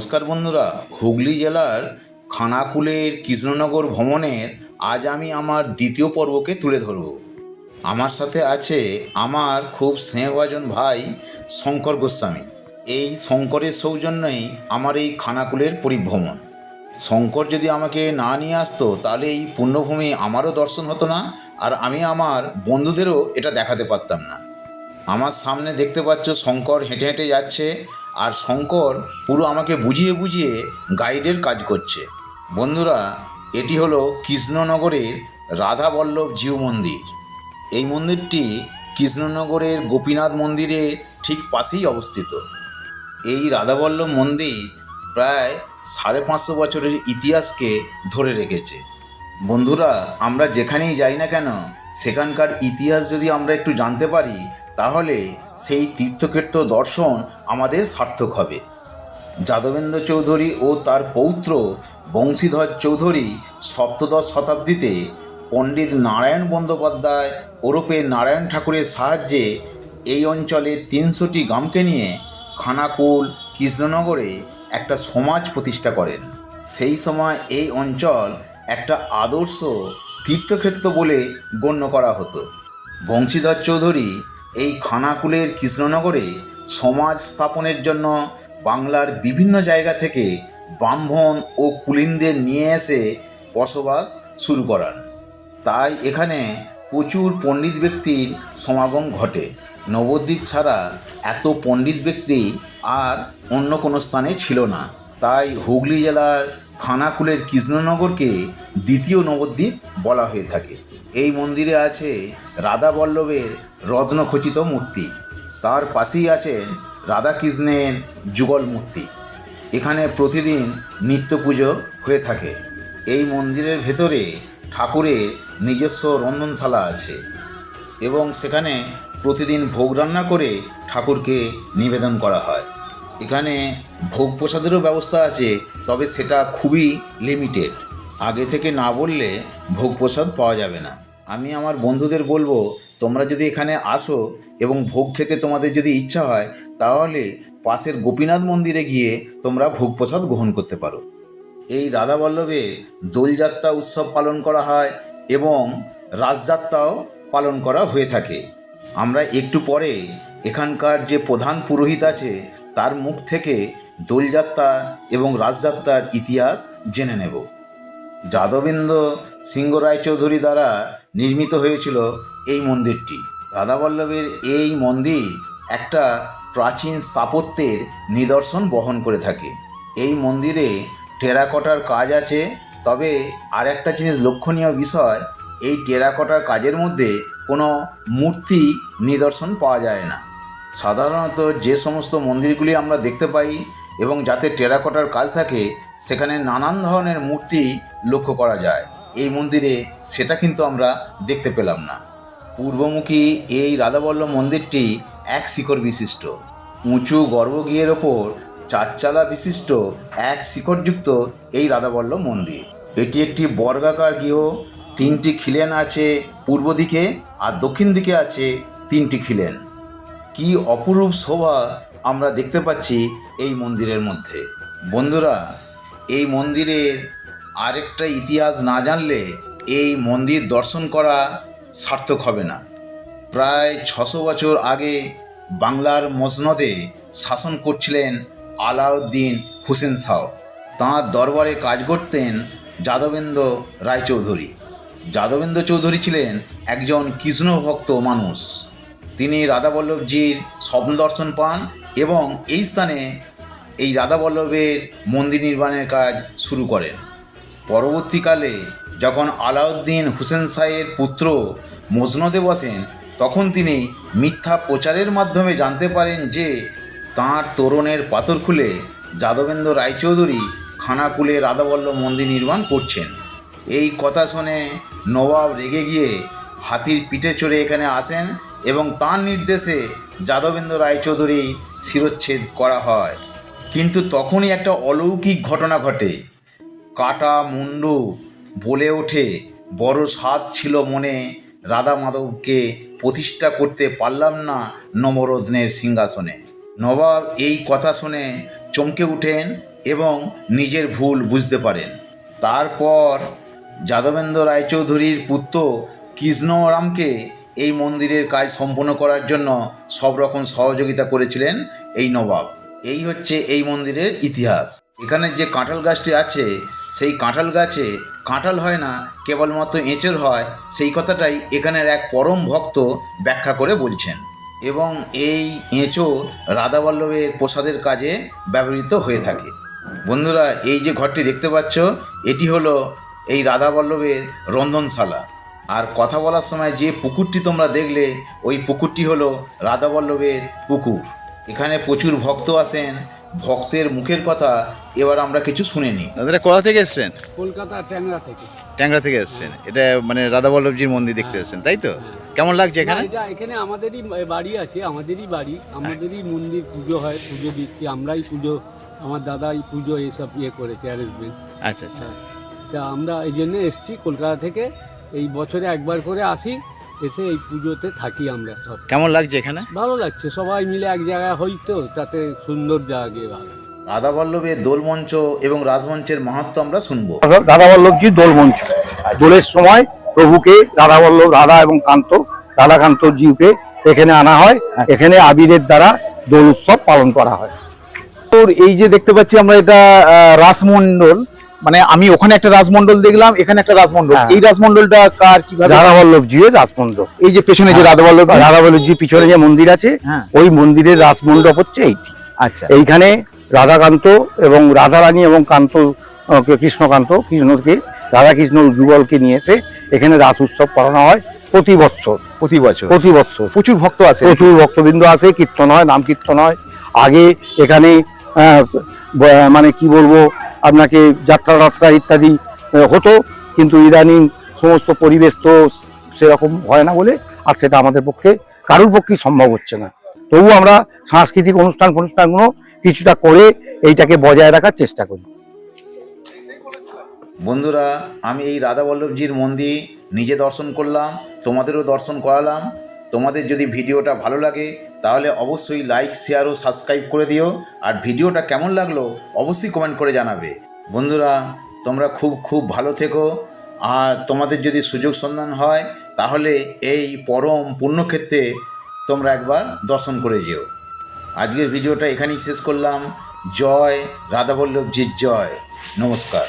নমস্কার বন্ধুরা। হুগলি জেলার খানাকুলের কৃষ্ণনগর ভ্রমণের আজ আমি আমার দ্বিতীয় পর্বকে তুলে ধরব। আমার সাথে আছে আমার খুব স্নেহভাজন ভাই শঙ্কর গোস্বামী। এই শঙ্করের সৌজন্যই আমার এই খানাকুলের পরিভ্রমণ। শঙ্কর যদি আমাকে না নিয়ে আসতো, তাহলে এই পুণ্যভূমি আমারও দর্শন হতো না, আর আমি আমার বন্ধুদেরও এটা দেখাতে পারতাম না। আমার সামনে দেখতে পাচ্ছ শঙ্কর হেঁটে হেঁটে যাচ্ছে আর শঙ্কর পুরো আমাকে বুঝিয়ে বুঝিয়ে গাইডের কাজ করছে। বন্ধুরা, এটি হলো কৃষ্ণনগরের রাধাবল্লভ জিউ মন্দির। এই মন্দিরটি কৃষ্ণনগরের গোপীনাথ মন্দিরের ঠিক পাশেই অবস্থিত। এই রাধাবল্লভ মন্দির প্রায় সাড়ে পাঁচশো বছরের ইতিহাসকে ধরে রেখেছে। বন্ধুরা, আমরা যেখানেই যাই না কেন, সেখানকার ইতিহাস যদি আমরা একটু জানতে পারি তাহলে সেই তীর্থক্ষেত্র দর্শন আমাদের সার্থক হবে। যাদবেন্দ্র চৌধুরী ও তার পৌত্র বংশীধর চৌধুরী সপ্তদশ শতাব্দীতে পণ্ডিত নারায়ণ বন্দ্যোপাধ্যায় ওরফে নারায়ণ ঠাকুরের সাহায্যে এই অঞ্চলে তিনশোটি গ্রামকে নিয়ে খানাকুল, কৃষ্ণনগরে একটা সমাজ প্রতিষ্ঠা করেন। সেই সময় এই অঞ্চল একটা আদর্শ তীর্থক্ষেত্র বলে গণ্য করা হতো। বংশীধর চৌধুরী এই খানাকুলের কৃষ্ণনগরে সমাজ স্থাপনের জন্য বাংলার বিভিন্ন জায়গা থেকে ব্রাহ্মণ ও কুলিনদের নিয়ে এসে বসবাস শুরু করান। তাই এখানে প্রচুর পণ্ডিত ব্যক্তির সমাগম ঘটে। নবদ্বীপ ছাড়া এত পণ্ডিত ব্যক্তি আর অন্য কোনো স্থানে ছিল না। তাই হুগলি জেলার খানাকুলের কৃষ্ণনগরকে দ্বিতীয় নবদ্বীপ বলা হয়ে থাকে। এই মন্দিরে আছে রাধা বল্লভের রত্নখচিত মূর্তি। তার পাশেই আছেন রাধাকৃষ্ণের যুগল মূর্তি। এখানে প্রতিদিন নিত্য পুজো হয়ে থাকে। এই মন্দিরের ভেতরে ঠাকুরের নিজস্ব রন্ধনশালা আছে এবং সেখানে প্রতিদিন ভোগ রান্না করে ঠাকুরকে নিবেদন করা হয়। এখানে ভোগ প্রসাদেরও ব্যবস্থা আছে, তবে সেটা খুবই লিমিটেড আগে থেকে না বললে ভোগ প্রসাদ পাওয়া যাবে না। আমি আমার বন্ধুদের বলব, তোমরা যদি এখানে আসো এবং ভোগ খেতে তোমাদের যদি ইচ্ছা হয়, তাহলে পাশের গোপীনাথ মন্দিরে গিয়ে তোমরা ভোগ প্রসাদ গ্রহণ করতে পারো। এই রাধাবল্লভে দোলযাত্রা উৎসব পালন করা হয় এবং রাসযাত্রাও পালন করা হয়ে থাকে। আমরা একটু পরে এখানকার যে প্রধান পুরোহিত আছে, তার মুখ থেকে দোলযাত্রা এবং রাসযাত্রার ইতিহাস জেনে নেব। যাদবেন্দ্র সিংহ রায়চৌধুরী দ্বারা নির্মিত হয়েছিল এই মন্দিরটি। রাধাবল্লভের এই মন্দির একটা প্রাচীন স্থাপত্যের নিদর্শন বহন করে থাকে। এই মন্দিরে টেরাকোটার কাজ আছে, তবে আর একটা জিনিস লক্ষণীয় বিষয়, এই টেরাকোটার কাজের মধ্যে কোনো মূর্তি নিদর্শন পাওয়া যায় না। সাধারণত যে সমস্ত মন্দিরগুলি আমরা দেখতে পাই এবং যাতে টেরাকোটার কাজ থাকে, সেখানে নানান ধরনের মূর্তি লক্ষ্য করা যায়। এই মন্দিরে সেটা কিন্তু আমরা দেখতে পেলাম না। পূর্বমুখী এই রাধাবল্লভ মন্দিরটি এক শিখর বিশিষ্ট। উঁচু গর্ভগৃহের ওপর চারচালা বিশিষ্ট এক শিখরযুক্ত এই রাধাবল্লভ মন্দির। এটি একটি বর্গাকার গৃহ, তিনটি খিলেন আছে পূর্ব দিকে আর দক্ষিণ দিকে আছে তিনটি খিলেন। কি অপরূপ শোভা আমরা দেখতে পাচ্ছি এই মন্দিরের মধ্যে। বন্ধুরা, এই মন্দিরের আরেকটা ইতিহাস না জানলে এই মন্দির দর্শন করা সার্থক হবে না। প্রায় ছশো বছর আগে বাংলার মসনদে শাসন করছিলেন আলাউদ্দিন হুসেন শাহ তাঁর দরবারে কাজ করতেন যাদবেন্দ্র রায়চৌধুরী। যাদবেন্দ্র চৌধুরী ছিলেন একজন কৃষ্ণভক্ত মানুষ। তিনি রাধাবল্লভজির স্বপ্ন দর্শন পান এবং এই স্থানে এই রাধাবল্লভের মন্দির নির্মাণের কাজ শুরু করেন। পরবর্তীকালে যখন আলাউদ্দিন হুসেন শাহের পুত্র মজনদে বসেন, তখন তিনি মিথ্যা প্রচারের মাধ্যমে জানতে পারেন যে তাঁর তোরণের পাথর খুলে যাদবেন্দ্র রায়চৌধুরী খানাকুলে রাধাবল্লভ মন্দির নির্মাণ করছেন। এই কথা শুনে নবাব রেগে গিয়ে হাতির পিঠে চড়ে এখানে আসেন এবং তার নির্দেশে যাদবেন্দ্র রায়চৌধুরী শিরচ্ছেদ করা হয়। কিন্তু তখনই একটা অলৌকিক ঘটনা ঘটে। কাটা মুন্ডু বলে ওঠে, বড় স্বাদ ছিল মনে। রাধা মাধবকে প্রতিষ্ঠা করতে পারলাম না নবরত্নের সিংহাসনে। নবাব এই কথা শুনে চমকে উঠেন এবং নিজের ভুল বুঝতে পারেন। তারপর যাদবেন্দ্র রায়চৌধুরীর পুত্র কৃষ্ণরামকে এই মন্দিরের কাজ সম্পন্ন করার জন্য সব রকম সহযোগিতা করেছিলেন এই নবাব। এই হচ্ছে এই মন্দিরের ইতিহাস। এখানে যে কাঁঠাল গাছটি আছে, সেই কাঁঠাল গাছে কাঁঠাল হয় না, কেবলমাত্র এঁচড় হয়, সেই কথাটাই এখানের এক পরম ভক্ত ব্যাখ্যা করে বলছেন। এবং এই এঁচো রাধাবল্লভের প্রসাদের কাজে ব্যবহৃত হয়ে থাকে। বন্ধুরা, এই যে ঘরটি দেখতে পাচ্ছ, এটি হলো এই রাধাবল্লভের রন্ধনশালা। আর কথা বলার সময় যে পুকুরটি তোমরা দেখলে, ওই পুকুরটি হলো রাধাবল্লভের পুকুর। এখানে প্রচুর ভক্ত আসেন ভক্তের মুখের কথা এবার আমরা কিছু শুনে নিই। দাদা কোথা থেকে এসছেন? কলকাতা ট্যাংরা থেকে। ট্যাংরা থেকে এসছেন। এটা মানে রাধাবল্লভজির মন্দির দেখতে এসছেন তাই তো? কেমন লাগছে এখানে? এটা এখানে আমাদেরই বাড়ি আছে আমাদেরই বাড়ি। আমাদেরই মন্দির পুজো হয় পুজো দিচ্ছি। আমরাই পুজো আমার দাদাই পুজো এইসব ইয়ে করেছে অ্যারেঞ্জমেন্ট আচ্ছা আচ্ছা। তা আমরা এই জন্য এসছি কলকাতা থেকে। এই বছরে একবার করে আসি। এসে এই পুজোতে থাকি আমরা সব। কেমন লাগছে এখানে? ভালো লাগছে সবাই মিলে এক জায়গায় হই তো তাতে সুন্দর জায়গা ভালো। রাধাবল্লভের দোলমঞ্চ এবং রাজমঞ্চের মাহাত্ম আমরা শুনব। রাধাবল্লভজি দোল মঞ্চ দোলের সময় প্রভুকে রাধাবল্লভ রাধা এবং কান্ত রাধাকান্ত জিউকে এখানে আনা হয়। এখানে আবিরের দ্বারা দোল উৎসব পালন করা হয়। তোর এই যে দেখতে পাচ্ছি আমরা এটা আহ, রাসমণ্ডল। মানে আমি ওখানে একটা রাজমণ্ডল দেখলাম এখানে একটা রাজমণ্ডল। হ্যাঁ। এই রাজমণ্ডলটা কার কীভাবে রাধাবল্লভজির রাজমণ্ডপ এই যে পেছনে যে রাধাবল্লভ রাধাবল্লভজির পিছনে যে মন্দির আছে হ্যাঁ। ওই মন্দিরের রাজমণ্ডপ হচ্ছে এইটি। আচ্ছা। এইখানে রাধাকান্ত এবং রাধারানী এবং কান্ত কৃষ্ণকান্ত কৃষ্ণকে রাধাকৃষ্ণ যুগলকে নিয়ে এসে এখানে রাস উৎসব করানো হয় প্রতি বছর। প্রতি বছর। প্রতি বছর। প্রচুর ভক্ত আছে প্রচুর ভক্তবৃন্দ আছে কীর্তন হয় নাম কীর্তন হয়। আগে এখানে আহ, মানে কি বলব আপনাকে যাত্রা রাত্রা ইত্যাদি হতো, কিন্তু ইদানিং সমস্ত পরিবেশ তো সেরকম হয় না বলে আর সেটা আমাদের পক্ষে, কারোর পক্ষেই সম্ভব হচ্ছে না। তবু আমরা সাংস্কৃতিক অনুষ্ঠান ফনুষ্ঠানগুলো কিছুটা করে এইটাকে বজায় রাখার চেষ্টা করি। বন্ধুরা, আমি এই রাধাবল্লভজির মন্দির নিজে দর্শন করলাম, তোমাদেরও দর্শন করালাম। তোমাদের যদি ভিডিওটা ভালো লাগে, তাহলে অবশ্যই লাইক শেয়ার ও সাবস্ক্রাইব করে দিও। আর ভিডিওটা কেমন লাগল, অবশ্যই কমেন্ট করে জানাবে। বন্ধুরা, তোমরা খুব খুব ভালো থেকো। আর তোমাদের যদি সুযোগ সন্ধান হয়, তাহলে এই পরম পুণ্যক্ষেত্রে তোমরা একবার দর্শন করে যেও। আজকের ভিডিওটা এখানেই শেষ করলাম। জয় রাধাবল্লভজির জয়। নমস্কার।